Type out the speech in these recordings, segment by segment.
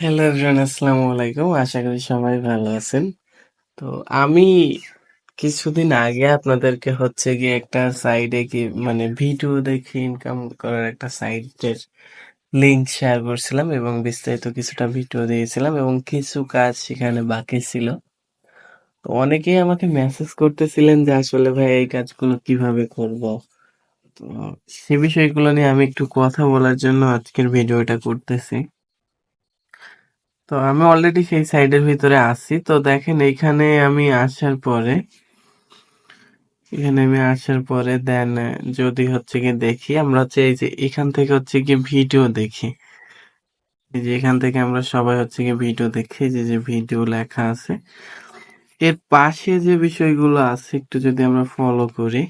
Hello everyone আসসালামু আলাইকুম আশা করি সবাই ভালো আছেন। তো আমি কিছুদিন আগে আপনাদেরকে হচ্ছে গিয়ে একটা সাইডে কি মানে ভিডিও দেখে ইনকাম করার একটা সাইটের লিংক শেয়ার করছিলাম এবং বিস্তারিত কিছুটা ভিডিও দিয়েছিলাম এবং কিছু কাজ সেখানে বাকি ছিল। তো অনেকেই আমাকে মেসেজ করতেছিলেন যে, আসলে ভাই, এই কাজগুলো কীভাবে করব? তো সে বিষয়গুলো নিয়ে আমি একটু কথা বলার জন্য আজকের ভিডিওটা করতেছি। তো আমি অলরেডি সেই সাইডের ভিতরে আছি। তো দেখেন এইখানে আমি আসার পরে, এখানে আমি আসার পরে দেন, যদি হচ্ছে কি দেখি, আমরা হচ্ছে এই যে এখান থেকে হচ্ছে কি ভিডিও দেখি। এই যে এখান থেকে আমরা সবাই হচ্ছে কি ভিডিও দেখি যে যে ভিডিও লেখা আছে। এর পাশে যে বিষয়গুলো আছে, একটু যদি আমরা ফলো করি।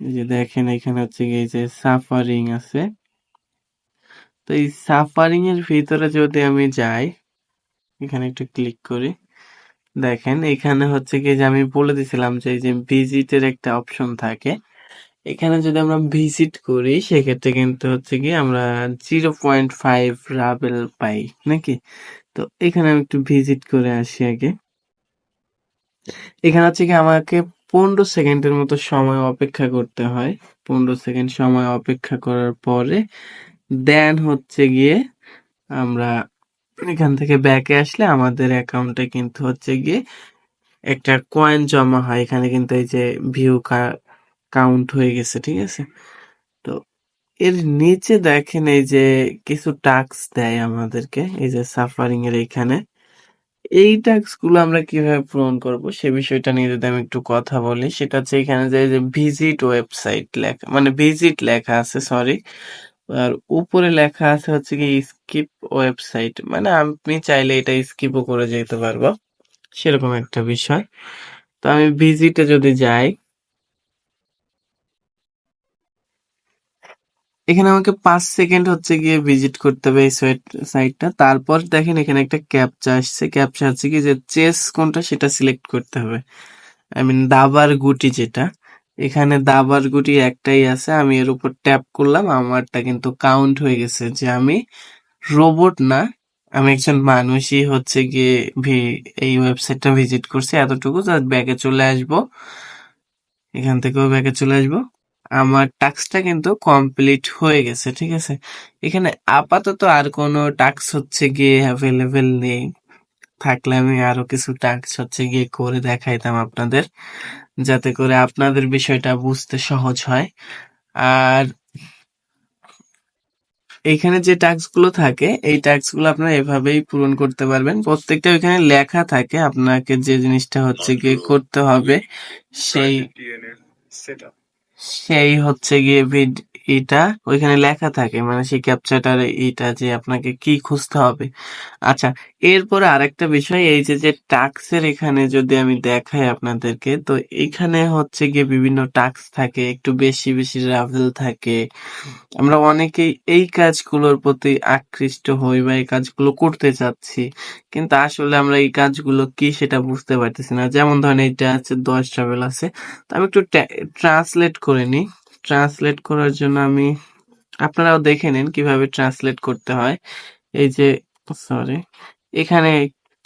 এই যে দেখেন এখানে হচ্ছে কি এই যে সাফারিং আছে। তো এই সাফারিং এর ভিতরে যদি আমি যাই, এখানে একটু ক্লিক করি, দেখেন এখানে হচ্ছে কি যে আমি বলে দিছিলাম যে এই যে ভিজিটের একটা অপশন থাকে। এখানে যদি আমরা ভিজিট করি, সেক্ষেত্রে কিন্তু হচ্ছে কি আমরা জিরো পয়েন্ট ফাইভ রাবেল পাই, নাকি? তো এখানে আমি একটু ভিজিট করে আসি আগে। এখানে হচ্ছে কি আমাকে পনেরো সেকেন্ডের মতো সময় অপেক্ষা করতে হয়। পনেরো সেকেন্ড সময় অপেক্ষা করার পরে দেন হচ্ছে গিয়ে আমরা এখান থেকে ব্যাকে আসলে আমাদের অ্যাকাউন্টে কিন্তু হচ্ছে গিয়ে একটা কয়েন জমা হয়। এখানে কিন্তু এই যে ভিউ কাউন্ট হয়ে গেছে, ঠিক আছে? তো এর নিচে দেখেন এই যে কিছু টাস্ক দেয় আমাদেরকে, এই যে সাফারিং এর এইখানে এই টাস্কগুলো আমরা কীভাবে পূরণ করব সে বিষয়টা নিয়ে যদি আমি একটু কথা বলি, সেটা হচ্ছে এখানে যে ভিজিট ওয়েবসাইট লেখা মানে ভিজিট লেখা আছে সরি আর উপরে লেখা আছে হচ্ছে কি স্কিপ ওয়েবসাইট মানে আমি চাইলে এটা স্কিপও করে যেতে পারব, সেরকম একটা বিষয়। তো আমি ভিজিটে যদি যাই, এখানে আমাকে পাঁচ সেকেন্ড হচ্ছে গিয়ে ভিজিট করতে হবে এই সাইটটা তারপর দেখেন এখানে একটা ক্যাপচা আসছে। ক্যাপচা হচ্ছে কি যে চেস কোনটা সেটা সিলেক্ট করতে হবে। আই মিন দাবার গুটি যেটা। এখানে দাবার গুটি একটাই আছে, আমি এর উপর ট্যাপ করলাম, আমারটা কিন্তু কাউন্ট হয়ে গেছে যে আমি রোবট না, আমি একজন মানুষই হচ্ছে গিয়ে এই ওয়েবসাইটটা ভিজিট করছি এতটুকু ব্যাগে চলে আসব। এখান থেকেও ব্যাগে চলে আসব। আমার টাস্কটা কিন্তু কমপ্লিট হয়ে গেছে, ঠিক আছে? এখানে আপাতত আর কোনো টাস্ক হচ্ছে গিয়ে অ্যাভেলেবেল নেই। থাকলে আমি আরও কিছু টাস্ক হচ্ছে গিয়ে করে দেখাইতাম আপনাদের। যাতে করে আপনাদের বিষয়টা বুঝতে সহজ হয়। আর এখানে যে গুলো থাকে এই গুলো আপনারা এভাবেই পূরণ করতে পারবেন। প্রত্যেকটা ওইখানে লেখা থাকে আপনাকে যে জিনিসটা হচ্ছে গিয়ে করতে হবে সেই সেই হচ্ছে গিয়ে ভিড এটা ওইখানে লেখা থাকে মানে সেই ক্যাপচারটার এটা যে আপনাকে কি খুঁজতে হবে। আচ্ছা এরপরে আরেকটা বিষয়, এই যে যে টাক্সের এখানে যদি আমি দেখাই আপনাদেরকে, তো এখানে হচ্ছে গিয়ে বিভিন্ন টাক্স থাকে, একটু বেশি বেশি রাভেল থাকে। আমরা অনেকেই এই কাজগুলোর প্রতি আকৃষ্ট হই বা এই কাজগুলো করতে চাচ্ছি, কিন্তু আসলে আমরা এই কাজগুলো কি সেটা বুঝতে পারতেছি না। যেমন ধরেন এইটা আছে, দশ ট্রাভেল আছে, তো আমি একটু ট্রান্সলেট করে নিই। ট্রান্সলেট করার জন্য আমি, আপনারাও দেখে নিন কীভাবে ট্রান্সলেট করতে হয়। এই যে সরি এখানে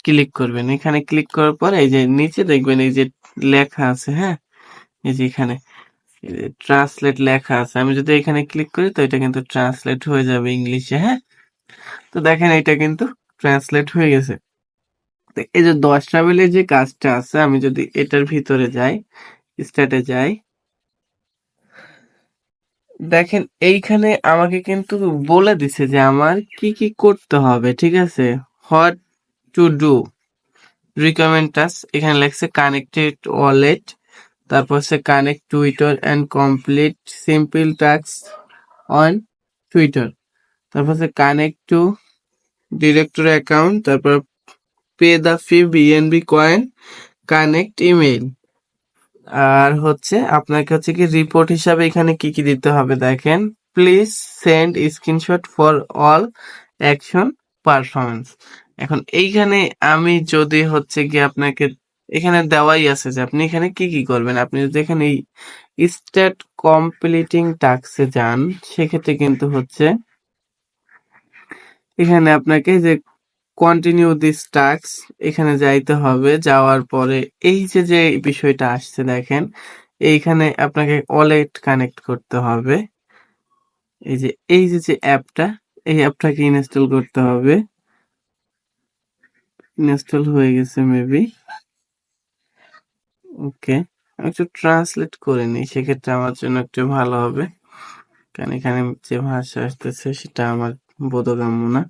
ক্লিক করবেন। এখানে ক্লিক করার পর এই যে, নিচে দেখবেন এই যে লেখা আছে হ্যাঁ? এই যে এখানে ট্রান্সলেট লেখা আছে। আমি যদি এখানে ক্লিক করি তো এটা কিন্তু ট্রান্সলেট হয়ে যাবে ইংলিশে হ্যাঁ? তো দেখেন এটা কিন্তু ট্রান্সলেট হয়ে গেছে। এই যে দশ ট্রাভেলের যে কাজটা আছে, আমি যদি এটার ভিতরে যাই স্টার্টে যাই দেখেন, এইখানে আমাকে কিন্তু বলে দিছে যে আমার কি কি করতে হবে, ঠিক আছে? হোয়াট টু ডু রিকমেন্ড টাস এখানে লেখছে কানেক্টেড ওয়ালেট তারপর হচ্ছে connect Twitter and complete simple task on Twitter তারপর হচ্ছে কানেক্ট টু ডিরেক্টর অ্যাকাউন্ট তারপর pay the fee BNB coin connect email আর হচ্ছে আপনাকে হচ্ছে কি রিপোর্ট হিসাবে এখানে কি কি দিতে হবে দেখেন। Please send screenshot for all action performance এখন এইখানে আমি যদি হচ্ছে কি আপনাকে এখানে দেওয়াই আছে যে আপনি এখানে কি কি করবেন। আপনি যদি এখানে এই স্টার্ট কমপ্লিটিং টাস্কে যান, সেক্ষেত্রে কিন্তু হচ্ছে এখানে আপনাকে যে কন্টিনিউ দিস টাস্ক এখানে যাইতে হবে। যাওয়ার পরে এই যে যে বিষয়টা আসছে দেখেন, এইখানে আপনাকে ওয়ালেট কানেক্ট করতে হবে। এই যে এই যে যে অ্যাপটা, এই অ্যাপটাকে ইনস্টল করতে হবে। ইনস্টল হয়ে গেছে মেবি ওকে একটু ট্রান্সলেট করে নিই, সেক্ষেত্রে আমার জন্য একটু ভালো হবে। কারণ এখানে যে ভাষা আসতেছে, সেটা আমার বোধগম্য না।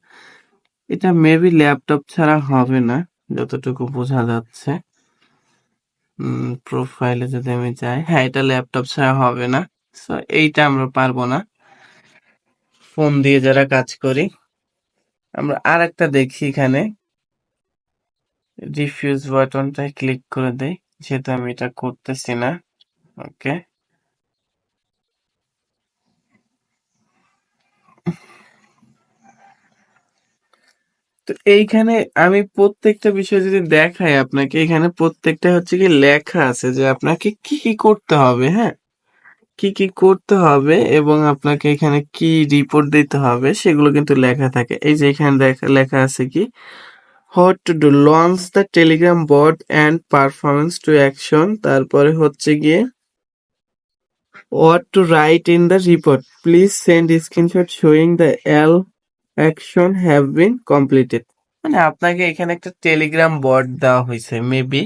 এটা মেবি ল্যাপটপ ছাড়া হবে না, যতটুকু বোঝা যাচ্ছে। প্রোফাইলে যদি আমি যাই হ্যাঁ এটা ল্যাপটপ ছাড়া হবে না। সো এইটা আমরা পারব না। ফোন দিয়ে যারা কাজ করি, আমরা আর একটা দেখি এখানে। রিফিউজ বাটনটায় ক্লিক করে দেই, যেহেতু আমি এটা করতেছি না। ওকে তো এইখানে আমি প্রত্যেকটা বিষয় যদি দেখাই আপনাকে, এখানে প্রত্যেকটা হচ্ছে কি লেখা আছে যে আপনাকে কি কি করতে হবে হ্যাঁ? কি কি করতে হবে এবং আপনাকে এখানে কি রিপোর্ট দিতে হবে সেগুলো কিন্তু লেখা থাকে। এই যে এখানে লেখা আছে কি what to do launch the Telegram bot and performance to action তারপরে হচ্ছে গিয়ে, what to write in the report. Please send screenshot showing the L action have been completed মানে আপনাকে এখানে একটা টেলিগ্রাম বট দেওয়া হয়েছে মেবি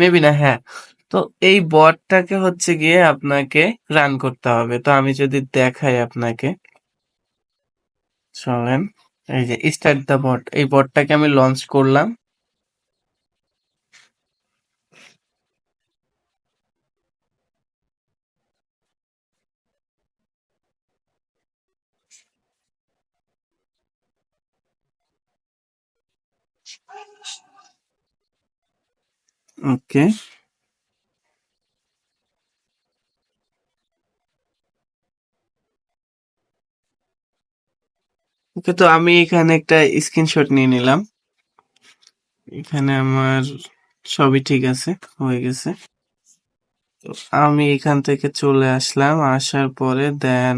মেবি না হ্যাঁ। তো এই বটটাকে হচ্ছে গিয়ে আপনাকে রান করতে হবে। তো আমি যদি দেখাই আপনাকে, চলেন, এই যে স্টার্ট দ্য বট এই বটটাকে আমি লঞ্চ করলাম। ওকে ওকে তো আমি এখানে একটা স্ক্রিনশট নিয়ে নিলাম। এখানে আমার সবই ঠিক আছে, হয়ে গেছে। তো আমি এখান থেকে চলে আসলাম, আসার পরে দেন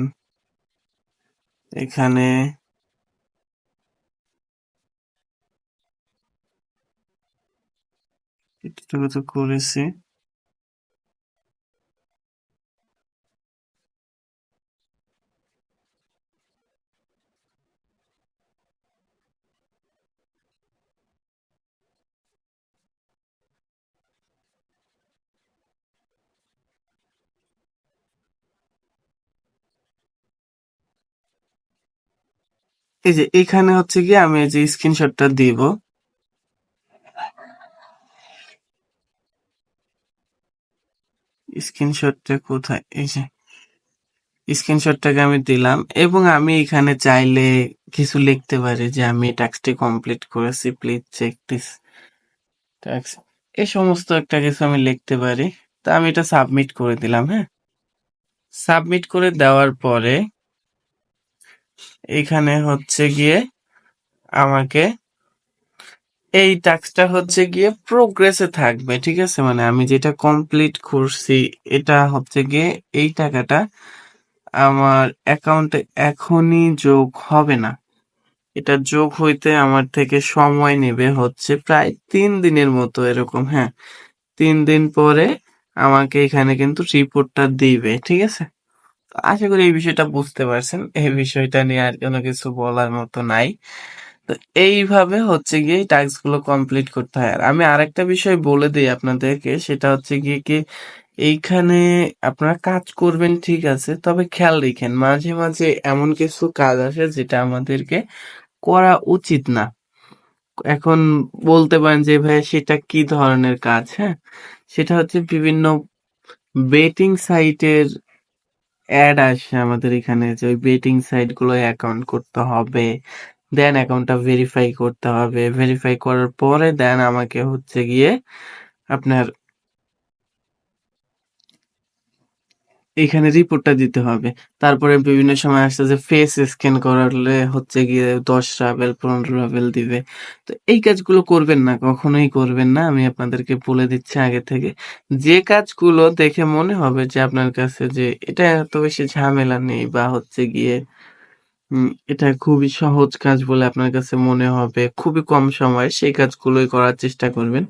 এখানে এটুকু তো করেছি এই যে এখানে হচ্ছে গিয়ে আমি এই যে স্ক্রিনশটটা দিব। স্ক্রিনশটটা কোথায়? এই যে, স্ক্রিনশটটাকে আমি দিলাম এবং আমি এখানে চাইলে কিছু লিখতে পারি যে আমি টাস্কটি কমপ্লিট করেছি, প্লিজ চেক দিস টাস্ক এই সমস্ত একটা কিছু আমি লিখতে পারি। তা আমি এটা সাবমিট করে দিলাম হ্যাঁ? সাবমিট করে দেওয়ার পরে এখানে হচ্ছে গিয়ে আমাকে এই টাস্কটা হচ্ছে গিয়ে প্রোগ্রেসে থাকবে, ঠিক আছে? মানে আমি যেটা কমপ্লিট করছি, এটা হচ্ছে গিয়ে এই টাকাটা আমার অ্যাকাউন্টে এখনই যোগ হবে না। এটা যোগ হইতে আমার থেকে সময় নেবে হচ্ছে প্রায় তিন দিনের মতো এরকম হ্যাঁ? তিন দিন পরে আমাকে এখানে কিন্তু রিপোর্টটা দিবে, ঠিক আছে? আশা করি এই বিষয়টা বুঝতে পারছেন। এই বিষয়টা নিয়ে আর কোনো কিছু বলার মতো নাই। তো এইভাবে হচ্ছে গিয়ে এই টাস্কগুলো কমপ্লিট করতে হয়। আর আমি আরেকটা বিষয় বলে দিই আপনাদেরকে, সেটা হচ্ছে গিয়ে কি এইখানে আপনারা কাজ করবেন, ঠিক আছে, তবে খেয়াল রেখেন, মাঝে মাঝে এমন কিছু কাজ আসে যেটা আমাদেরকে করা উচিত না। এখন বলতে পারেন যে, ভাই, সেটা কি ধরনের কাজ? হ্যাঁ সেটা হচ্ছে বিভিন্ন বেটিং সাইটের অ্যাড আসে আমাদের এখানে, যে ওই বেটিং সাইটগুলো অ্যাকাউন্ট করতে হবে দেন অ্যাকাউন্টটা ভেরিফাই করতে হবে। ভেরিফাই করার পরে দেন আমাকে হচ্ছে গিয়ে আপনার এখানে রিপোর্টটা দিতে হবে। তারপরে বিভিন্ন সময় আসছে যে ফেস স্ক্যান করালে হচ্ছে গিয়ে দশ রাবেল, পনেরো রাবেল দিবে। তো এই কাজগুলো করবেন না, কখনোই করবেন না। আমি আপনাদেরকে বলে দিচ্ছি আগে থেকে। যে কাজগুলো দেখে মনে হবে যে আপনার কাছে যে এটা এত বেশি ঝামেলা নেই বা হচ্ছে গিয়ে উম, এটা খুবই সহজ কাজ বলে আপনার কাছে মনে হবে। খুবই কম সময়ে সেই কাজগুলোই করার চেষ্টা করবেন।